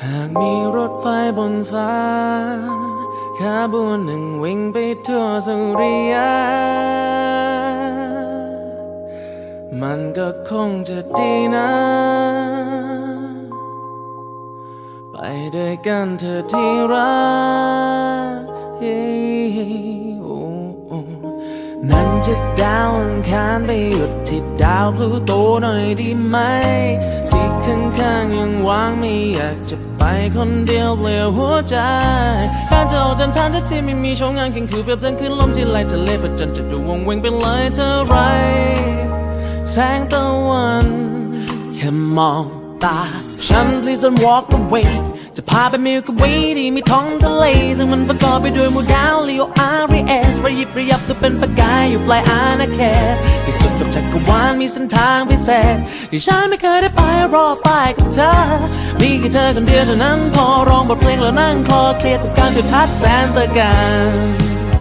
หากมีรถไฟบนฟ้าขบวนหนึ่งวิ่งไปทั่วสุริยะมันก็คงจะดีนะ ไปด้วยกันเธอที่รักนั่นจะดาวอังคารไปหยุดที่ดาวพลูโตหน่อยดีไหม ข้างๆยังวางไม่อยากจะไปคนเดียวเปลี่ยวหัวใจการจะออกเดินทางที่ที่ไม่มีช่องงานแข่งคือเปรียบเดินขึ้นลมที่ไหลทะเลประจันจะดูวงเวงเป็นเลยเท่าไร แสงตะวันแค่มองตา ฉัน please don't walk away จะพาไปมิลกวีที่มีท้องทะเล ซึ่งมันประกอบไปด้วยหมู่ดาวลีโออาร์เอสระยิบระยับก็เป็นประกายอยู่ปลายอาณาเขต จักรวาลมีเส้นทางพิเศษ ที่ฉันไม่เคยได้ไปรอไปกับเธอ มีแค่เธอคนเดียวเท่านั้นพอร้องบทเพลงแล้วนั่งคลอเครียดกับการจุดทัดแสนตะการ